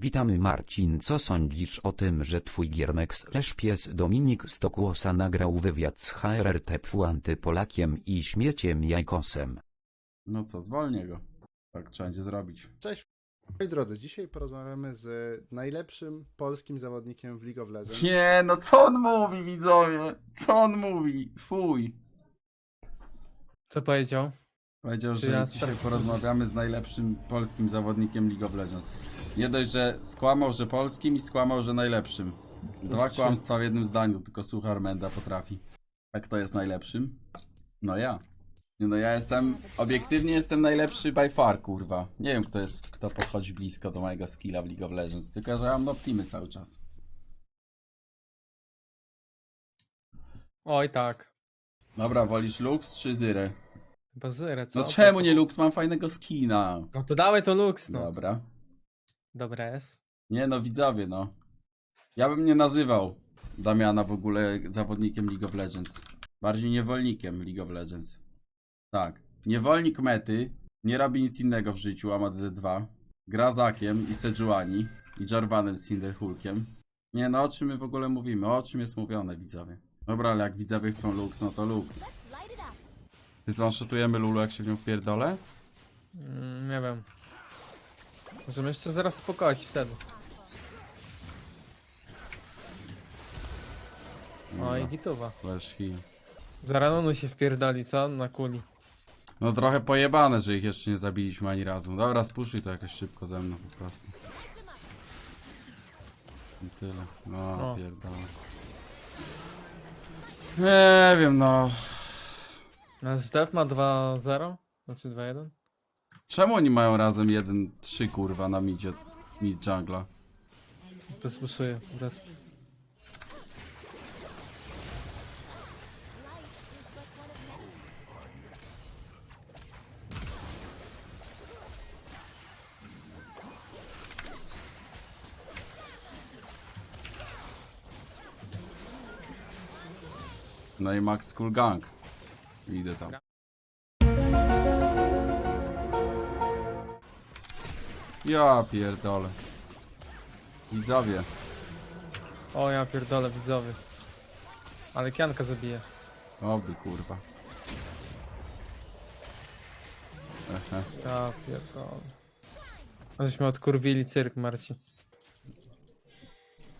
Witamy Marcin, co sądzisz o tym, że twój giermek slash pies Dominik Stokłosa nagrał wywiad z HRRTP antypolakiem i śmieciem jajkosem? No co, zwolnię go. Tak trzeba będzie zrobić. Cześć. Moi drodzy, dzisiaj porozmawiamy z najlepszym polskim zawodnikiem w League of Legends. Nie, no co on mówi, widzowie? Co on mówi? Fuj. Co powiedział? Powiedział, Czy że ja dzisiaj porozmawiamy z najlepszym polskim zawodnikiem League of Legends. Nie dość, że skłamał, że polskim i skłamał, że najlepszym. Dwa kłamstwa w jednym zdaniu, tylko Suchar Menda potrafi. A kto jest najlepszym? No ja. Nie no, ja jestem, obiektywnie jestem najlepszy by far, kurwa. Nie wiem, kto jest, kto podchodzi blisko do mojego skilla w League of Legends, tylko że ja mam optimy cały czas. Oj tak. Dobra, wolisz Lux czy Zyrę? Chyba zero, co? No czemu nie Lux? Mam fajnego skina. No to dawaj to Lux, no. Dobra. Dobra jest. Nie no, widzowie, no. Ja bym nie nazywał Damiana w ogóle zawodnikiem League of Legends. Bardziej niewolnikiem League of Legends. Tak. Niewolnik mety, nie robi nic innego w życiu, a ma DD2. Gra Zakiem i Sejuani i Jarvanem z Cinderhulkiem. Nie no, o czym my w ogóle mówimy? O czym jest mówione, widzowie? Dobra, ale jak widzowie chcą Lux, no to Lux. Ty zwanshotujemy Lulu, jak się w nią wpierdolę? Mm, nie wiem. Możemy jeszcze zaraz spokoić wtedy. Oj, gituwa. Flash heal. Zaranonu się wpierdali, co? Na kuli. No trochę pojebane, że ich jeszcze nie zabiliśmy ani razu. Dobra, spuszczaj to jakoś szybko ze mną po prostu. I tyle. No, O. pierdolę. Nie wiem, no. Nasz dev ma 2-0? Znaczy 2-1? Czemu oni mają razem 1-3 kurwa na midzie, mid jungla? Po prostu. No i Max Skull Gang. Idę tam. Ja pierdolę. Widzowie. O ja pierdolę widzowie. Ale Kianka zabije. Oby kurwa. Ehe. Ja pierdolę. A Żeśmy odkurwili cyrk, Marcin.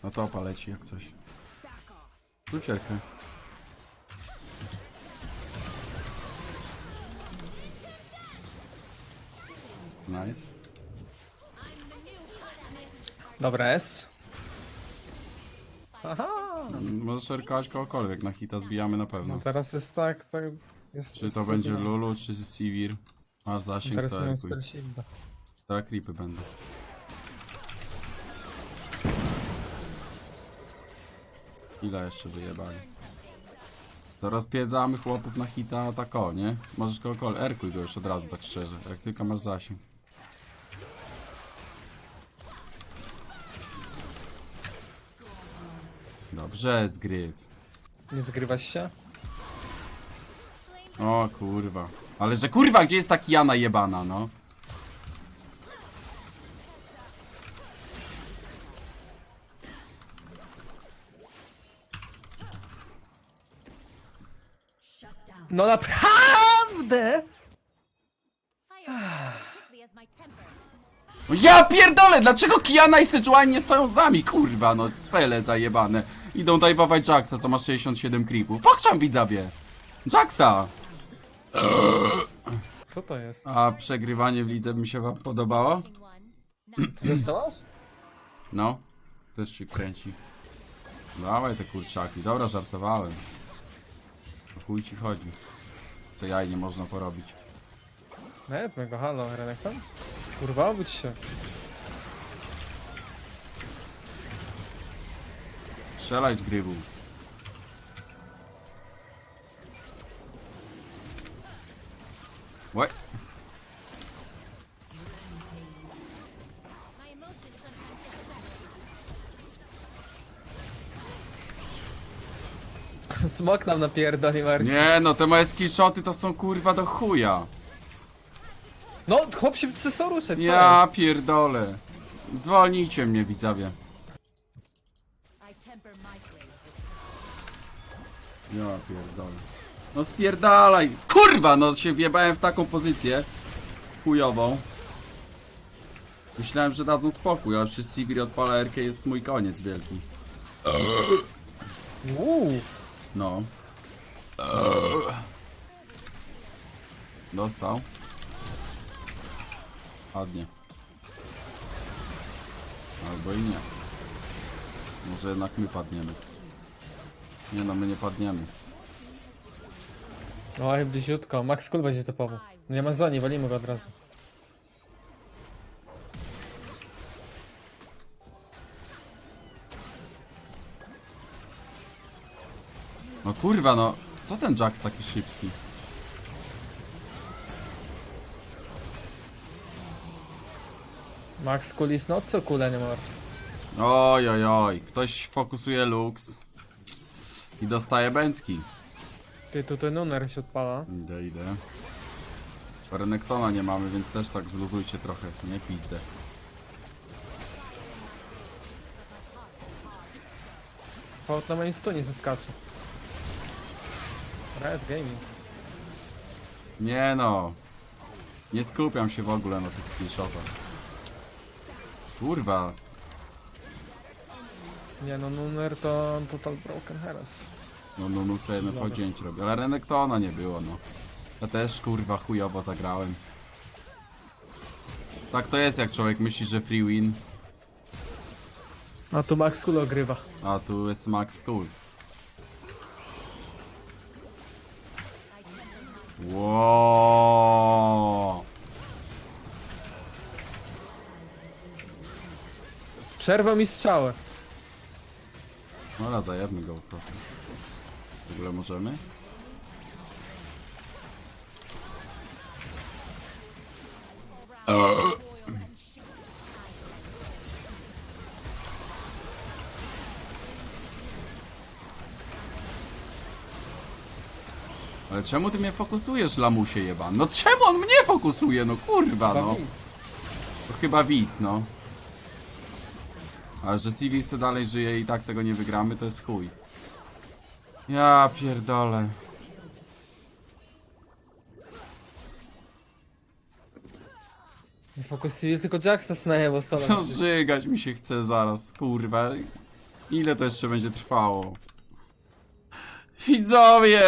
No to paleci jak coś. Uciekaj. Nice. Dobra, S. Aha! Możesz erkować kogokolwiek, na hita zbijamy na No pewno. teraz jest tak, tak jest Czy to będzie no. Lulu, czy Sivir? Masz zasięg, Teraz to nie mam erkuj. spell shielda. Teraz creepy będą. Ile jeszcze wyjebali? To rozpierdamy chłopów na hita, tak o, nie? Możesz kogokolwiek, erkuj go już od razu, tak szczerze, jak tylko masz zasięg. Dobrze, zgryw. Nie zgrywasz się? O kurwa. Ale że kurwa, gdzie jest ta Kiana jebana, no? No naprawdę! Ja pierdolę, dlaczego Kiana i Sejuani nie stoją z nami, kurwa, no cwele zajebane. Idą dajwować Jacksa, co ma 67 creepów. Pokczam widzowie! Jacksa! Co to jest? A przegrywanie w lidze mi się wam podobało? Ty zostałaś? No, też się kręci. Dawaj te kurczaki, dobra, żartowałem. O chuj ci chodzi. To jaj nie można porobić. Nie, mego halo, Renek tam? Kurwa, obudź się. Strzelaj z grywu. Łe. Smok nam napierdoli, Marcin. Nie no, te moje skillshoty to są kurwa do chuja. No, chłop się przestał ruszać, co Ja jest? pierdolę. Zwolnijcie mnie, widzowie. Ja pierdolę. No spierdalaj! Kurwa, no się wjebałem w taką pozycję. Chujową. Myślałem, że dadzą spokój, ale przy Sivir odpala RK jest mój koniec wielki. Uuu. No. Dostał. Padnie. Albo i nie. Może jednak my padniemy. Nie no, my nie padniemy. Oj, bliziutko. Max Cool będzie topował. No nie ma zoni, walimy go od razu. No kurwa, no. Co ten Jax taki szybki? Max Cool is not so cool anymore. Oj, oj, oj. Ktoś fokusuje Lux. I dostaje Bęcki. Ty, tu ten numer się odpala. Idę, idę. Renektona nie mamy, więc też tak zluzujcie trochę, nie pizdę. Fałd na moim stunie zeskacze. Red Gaming. Nie no. Nie skupiam się w ogóle na tych skillshotach. Kurwa. Nie no, numer to total broken heres. No, no, no sobie na podzięć robię. Ale Renektona nie było, no. Ja też kurwa chujowo zagrałem. Tak to jest, jak człowiek myśli, że free win, A tu Max Cool ogrywa. a tu jest max cool. Wow. Przerwał mi strzałę. Dobra, zajebmy go po prostu. W ogóle możemy? Ale czemu ty mnie fokusujesz, lamusie jeba? No czemu on mnie fokusuje? No kurwa, no. To chyba widz, no. Ale że CV se dalej żyje i tak tego nie wygramy, to jest chuj. Ja pierdolę. Nie fokusuje tylko Jacksa snajebo solo. No żygać mi się chce zaraz, kurwa. Ile to jeszcze będzie trwało? Widzowie!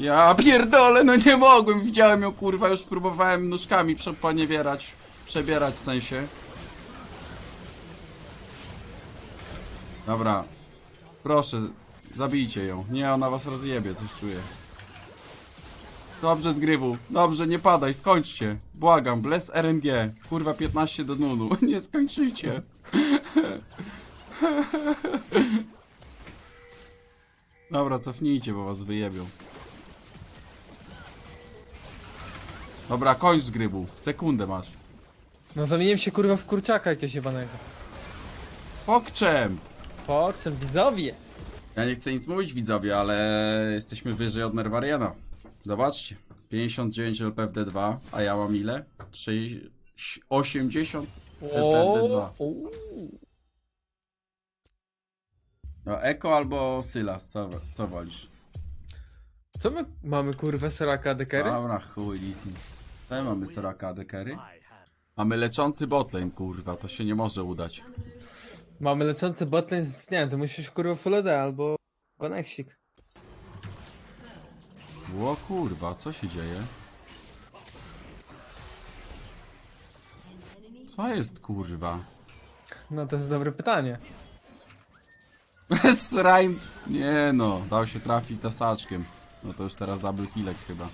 Ja pierdolę, no nie mogłem, widziałem ją kurwa, już próbowałem nóżkami przeponiewierać, przebierać w sensie. Dobra, proszę, zabijcie ją, nie, ona was rozjebie, coś czuję. Dobrze zgrywu. Dobrze, nie padaj, skończcie. Błagam, bless RNG. Kurwa 15 do nulu. Nie skończycie. Dobra, cofnijcie, bo was wyjebią. Dobra, kończ zgrywu. Sekundę masz. No zamieniłem się kurwa w kurczaka jakiegoś jebanego. Pokczem! Po czym widzowie? Ja nie chcę nic mówić widzowie, ale jesteśmy wyżej od Nerwariana. Zobaczcie. 59 LPFD2, a ja mam ile? 3, 80 LPFD2. O, No, Eko albo Sylas, co, co wolisz? Co my mamy kurwa Soraka Dekery? Dobra, chuj, Lisin. Tutaj mamy Soraka Dekery. Mamy leczący botlane, kurwa, to się nie może udać. Mamy leczący botlane z... Nie to musisz kurwa full AD albo Gonexik. Ło kurwa, co się dzieje? Co jest kurwa? No to jest dobre pytanie. Srime... Nie no, dał się trafić tasaczkiem. No to już teraz double killek chyba.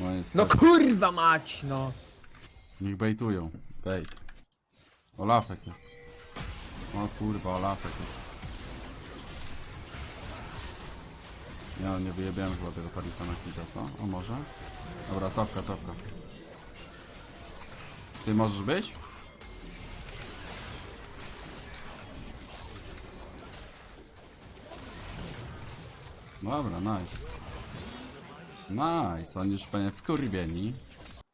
No jest No kurwa mać, no. Niech bejtują. Bejt. Olafek jest. O kurwa, Olafek jest. Ja nie wyjebiałem chyba tego parika na chwilę, co? O może? Dobra, cofka, cofka. Ty możesz być? Dobra, nice. Nice, oni już pewnie wkurwieni.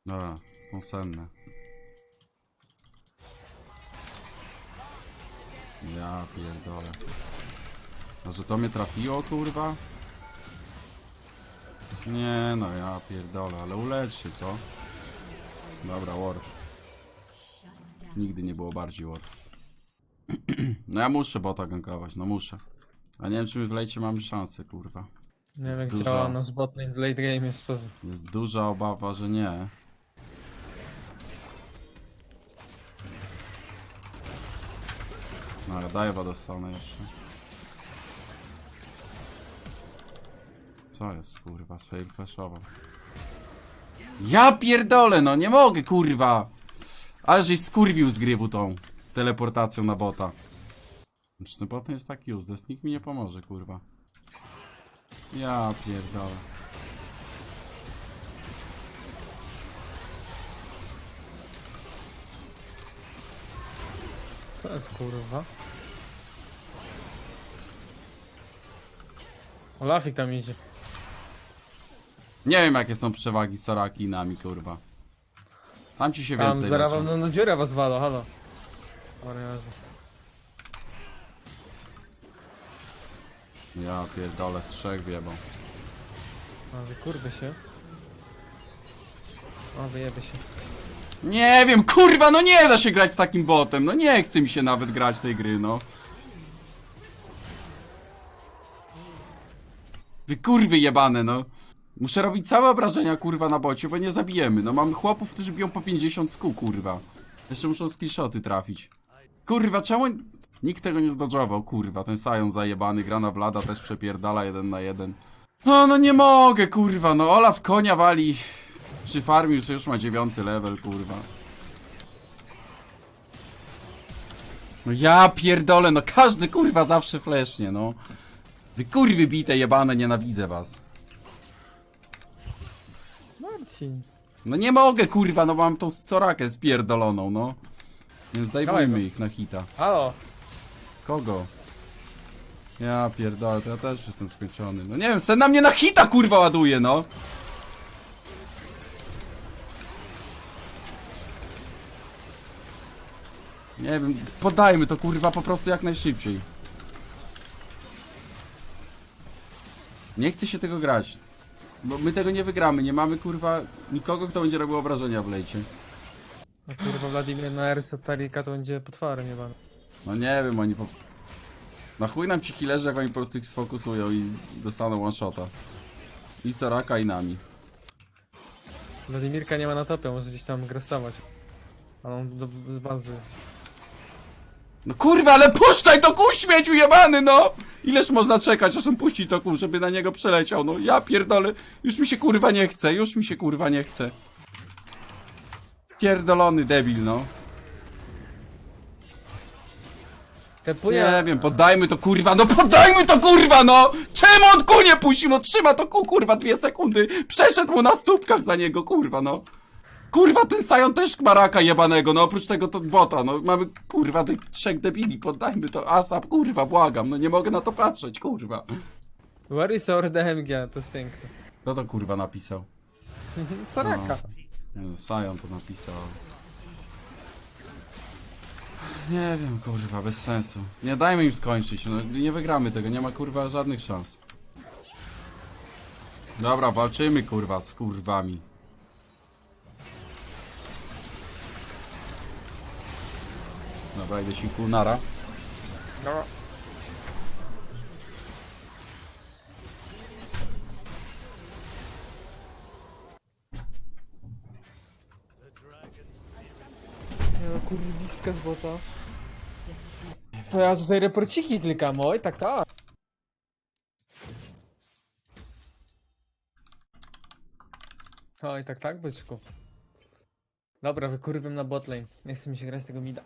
Dobra, posenne. Ja pierdolę. A że to mnie trafiło, kurwa? Nie no, ja pierdolę, ale ulecz się, co? Dobra, ward. Nigdy nie było bardziej ward. no ja muszę bota gankować, no muszę. A nie wiem, czy w lejcie mamy szansę, kurwa. Nie wiem jak Dużo. działa nasz botlane w late game jest co. Jest duża obawa, że nie. No ale daję dostanę jeszcze. Co jest kurwa, swej flashował. Ja pierdolę, no nie mogę kurwa! Ale żeś skurwił z gry tą teleportacją na bota. Znaczy ten bot jest taki useless, nikt mi nie pomoże kurwa. Ja pierdolę. Co jest kurwa? Olafik tam idzie. Nie wiem jakie są przewagi Soraki i nami, kurwa. Tam ci się Tam więcej zaraz wam na dziurę was walo, halo. Mariaże. Ja pierdolę, trzech wiebą. A wy kurde się. O, wyjebie się. Nie wiem, kurwa, no nie da się grać z takim botem. No nie chce mi się nawet grać tej gry, no. Wy kurwy jebane, no. Muszę robić całe obrażenia, kurwa, na bocie, bo nie zabijemy. No mamy chłopów, którzy biją po 50 sku, kurwa. Jeszcze muszą skillshoty trafić. Kurwa, czemu... Nikt tego nie zdodżował, kurwa. Ten Sion zajebany, gra na Vlada, też przepierdala jeden na jeden. No, no nie mogę, kurwa, no Olaf konia wali. Przy farmił, że już ma dziewiąty level, kurwa. No ja pierdolę, no każdy kurwa zawsze flesznie, no. Wy kurwy bite jebane, nienawidzę was. Marcin. No nie mogę kurwa, no mam tą corakę spierdoloną, no. Więc Dawaj dajmy go. ich na hita. Halo. Kogo? Ja pierdolę, to ja też jestem skończony. No nie wiem, sen na mnie na hita kurwa ładuje, no. Nie wiem, podajmy to kurwa po prostu jak najszybciej. Nie chce się tego grać. Bo my tego nie wygramy, nie mamy kurwa nikogo, kto będzie robił obrażenia w lejcie. No kurwa Wladimir na Ersa Tarika to będzie potworem jebany. No nie wiem, oni po... Na chuj nam ci killerzy, jak oni po prostu ich sfokusują i dostaną one shota. I Soraka i nami. Wladimirka nie ma na topie, może gdzieś tam grasować. Ale on do, z bazy. No kurwa, ale puszczaj to kół śmieciu jebany, no! Ileż można czekać, aż on puści to kół, żeby na niego przeleciał, no ja pierdolę. Już mi się kurwa nie chce, już mi się kurwa nie chce. Pierdolony debil, no. Nie wiem, poddajmy to kurwa, no poddajmy to kurwa, no! Czemu on ku nie puścił, no trzyma to kół kurwa dwie sekundy, przeszedł mu na stópkach za niego, kurwa, no. Kurwa, ten Sion też ma raka jebanego, no oprócz tego to bota, no mamy kurwa tych trzech debili, poddajmy to ASAP, kurwa, błagam, no nie mogę na to patrzeć, kurwa. Where is our DMG? To jest piękne. Kto to kurwa napisał? Saraka. Nie, Sion to napisał. Nie wiem, kurwa, bez sensu. Nie dajmy im skończyć, no nie wygramy tego, nie ma kurwa żadnych szans. Dobra, walczymy kurwa z kurwami. Dobra, idę siku, nara. No. Kurwiska z bota. To ja tutaj reporciki klikam, oj, tak, tak. Oj, tak, tak, byczku. Dobra, wykurwam na botlane. Nie chce mi się grać tego mida.